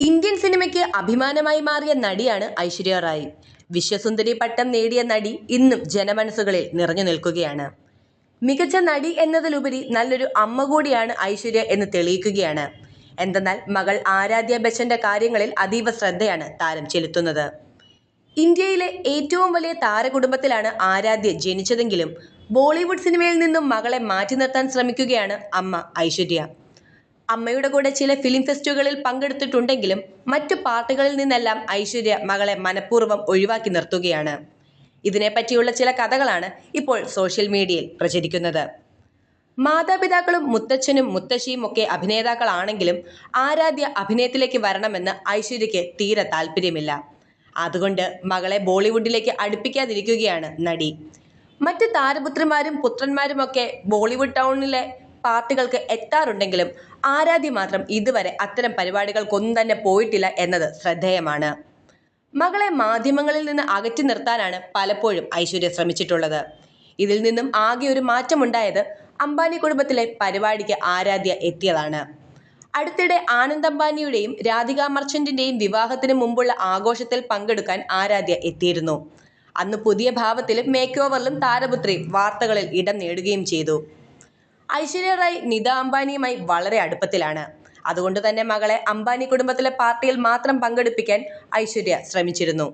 Indian സിനിമയ്ക്ക് അഭിമാനമായി മാറിയ നടിയാണ് ഐശ്വര്യ റായ്. വിശ്വസുന്ദരി പട്ടം നേടിയ നടി ഇന്നും ജനമനസ്സുകളിൽ നിറഞ്ഞു നിൽക്കുകയാണ്. മികച്ച നടി എന്നതിലുപരി നല്ലൊരു അമ്മ കൂടിയാണ് ഐശ്വര്യ എന്ന് തെളിയിക്കുകയാണ്. എന്തെന്നാൽ മകൾ ആരാധ്യ ബച്ചന്റെ കാര്യങ്ങളിൽ അതീവ ശ്രദ്ധയാണ് താരം ചെലുത്തുന്നത്. ഇന്ത്യയിലെ ഏറ്റവും വലിയ താരകുടുംബത്തിലാണ് ആരാധ്യ ജനിച്ചതെങ്കിലും ബോളിവുഡ് സിനിമയിൽ നിന്നും മകളെ മാറ്റി നിർത്താൻ ശ്രമിക്കുകയാണ് അമ്മ ഐശ്വര്യ. അമ്മയുടെ കൂടെ ചില ഫിലിം ഫെസ്റ്റുകളിൽ പങ്കെടുത്തിട്ടുണ്ടെങ്കിലും മറ്റു പാർട്ടികളിൽ നിന്നെല്ലാം ഐശ്വര്യ മകളെ മനഃപൂർവം ഒഴിവാക്കി നിർത്തുകയാണ്. ഇതിനെപ്പറ്റിയുള്ള ചില കഥകളാണ് ഇപ്പോൾ സോഷ്യൽ മീഡിയയിൽ പ്രചരിക്കുന്നത്. മാതാപിതാക്കളും മുത്തച്ഛനും മുത്തശ്ശിയും ഒക്കെ അഭിനേതാക്കളാണെങ്കിലും ആരാധ്യ അഭിനയത്തിലേക്ക് വരണമെന്ന് ഐശ്വര്യയ്ക്ക് തീരെ താല്പര്യമില്ല. അതുകൊണ്ട് മകളെ ബോളിവുഡിലേക്ക് അടുപ്പിക്കാതിരിക്കുകയാണ് നടി. മറ്റ് താരപുത്രിമാരും പുത്രന്മാരുമൊക്കെ ബോളിവുഡ് ടൗണിലെ പാർട്ടികൾക്ക് എത്താറുണ്ടെങ്കിലും ആരാധ്യ മാത്രം ഇതുവരെ അത്തരം പരിപാടികൾക്കൊന്നും തന്നെ പോയിട്ടില്ല എന്നത് ശ്രദ്ധേയമാണ്. മകളെ മാധ്യമങ്ങളിൽ നിന്ന് അകറ്റി നിർത്താനാണ് പലപ്പോഴും ഐശ്വര്യ ശ്രമിച്ചിട്ടുള്ളത്. ഇതിൽ നിന്നും ആകെ ഒരു മാറ്റമുണ്ടായത് അംബാനി കുടുംബത്തിലെ പരിപാടിക്ക് ആരാധ്യ എത്തിയതാണ്. അടുത്തിടെ ആനന്ദ് അംബാനിയുടെയും രാധിക മർച്ചന്റിന്റെയും വിവാഹത്തിന് മുമ്പുള്ള ആഘോഷത്തിൽ പങ്കെടുക്കാൻ ആരാധ്യ എത്തിയിരുന്നു. അന്ന് പുതിയ ഭാവത്തിലും മേക്ക് ഓവറിലും താരപുത്രി വാർത്തകളിൽ ഇടം നേടുകയും ചെയ്തു. ഐശ്വര്യ റായ് നിത അംബാനിയുമായി വളരെ അടുപ്പത്തിലാണ്. അതുകൊണ്ട് തന്നെ മകളെ അംബാനി കുടുംബത്തിലെ പാർട്ടിയിൽ മാത്രം പങ്കെടുപ്പിക്കാൻ ഐശ്വര്യ ശ്രമിച്ചിരുന്നു.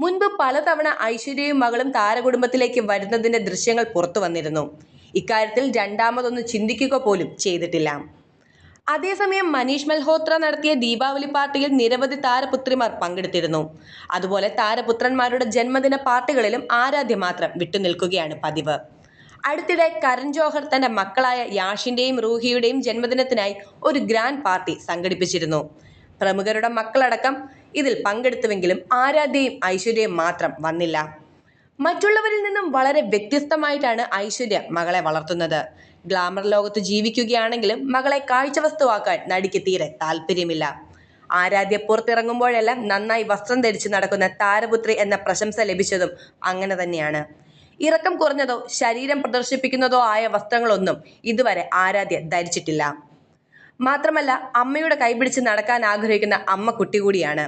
മുൻപ് പലതവണ ഐശ്വര്യയും മകളും താരകുടുംബത്തിലേക്ക് വരുന്നതിന്റെ ദൃശ്യങ്ങൾ പുറത്തു വന്നിരുന്നു. ഇക്കാര്യത്തിൽ രണ്ടാമതൊന്ന് ചിന്തിക്കുക പോലും ചെയ്തിട്ടില്ല. അതേസമയം മനീഷ് മൽഹോത്ര നടത്തിയ ദീപാവലി പാർട്ടിയിൽ നിരവധി താരപുത്രിമാർ പങ്കെടുത്തിരുന്നു. അതുപോലെ താരപുത്രന്മാരുടെ ജന്മദിന പാർട്ടികളിലും ആരാധ്യ മാത്രം വിട്ടുനിൽക്കുകയാണ് പതിവ്. അടുത്തിടെ കരൺ ജോഹർ തന്റെ മക്കളായ യാഷിന്റെയും റൂഹിയുടെയും ജന്മദിനത്തിനായി ഒരു ഗ്രാൻഡ് പാർട്ടി സംഘടിപ്പിച്ചിരുന്നു. പ്രമുഖരുടെ മക്കളടക്കം ഇതിൽ പങ്കെടുത്തുവെങ്കിലും ആരാധ്യയും ഐശ്വര്യയും മാത്രം വന്നില്ല. മറ്റുള്ളവരിൽ നിന്നും വളരെ വ്യത്യസ്തമായിട്ടാണ് ഐശ്വര്യ മകളെ വളർത്തുന്നത്. ഗ്ലാമർ ലോകത്ത് ജീവിക്കുകയാണെങ്കിലും മകളെ കാഴ്ചവസ്തുവാക്കാൻ നടിക്ക് തീരെ താല്പര്യമില്ല. ആരാധ്യ പുറത്തിറങ്ങുമ്പോഴെല്ലാം നന്നായി വസ്ത്രം ധരിച്ച് നടക്കുന്ന താരപുത്രി എന്ന പ്രശംസ ലഭിച്ചതും അങ്ങനെ തന്നെയാണ്. ഇറക്കം കുറഞ്ഞതോ ശരീരം പ്രദർശിപ്പിക്കുന്നതോ ആയ വസ്ത്രങ്ങളൊന്നും ഇതുവരെ ആരാധ്യ ധരിച്ചിട്ടില്ല. മാത്രമല്ല അമ്മയുടെ കൈപിടിച്ച് നടക്കാൻ ആഗ്രഹിക്കുന്ന അമ്മ കുട്ടി കൂടിയാണ്.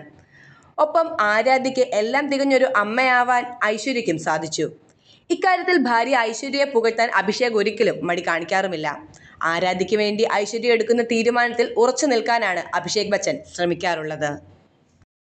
ഒപ്പം ആരാധ്യയ്ക്ക് എല്ലാം തികഞ്ഞൊരു അമ്മയാവാൻ ഐശ്വര്യക്കും സാധിച്ചു. ഇക്കാര്യത്തിൽ ഭാര്യ ഐശ്വര്യയെ പുകഴ്ത്താൻ അഭിഷേക് ഒരിക്കലും മടി കാണിക്കാറുമില്ല. ആരാധ്യയ്ക്ക് വേണ്ടി ഐശ്വര്യ എടുക്കുന്ന തീരുമാനത്തിൽ ഉറച്ചു നിൽക്കാനാണ് അഭിഷേക് ബച്ചൻ ശ്രമിക്കാറുള്ളത്.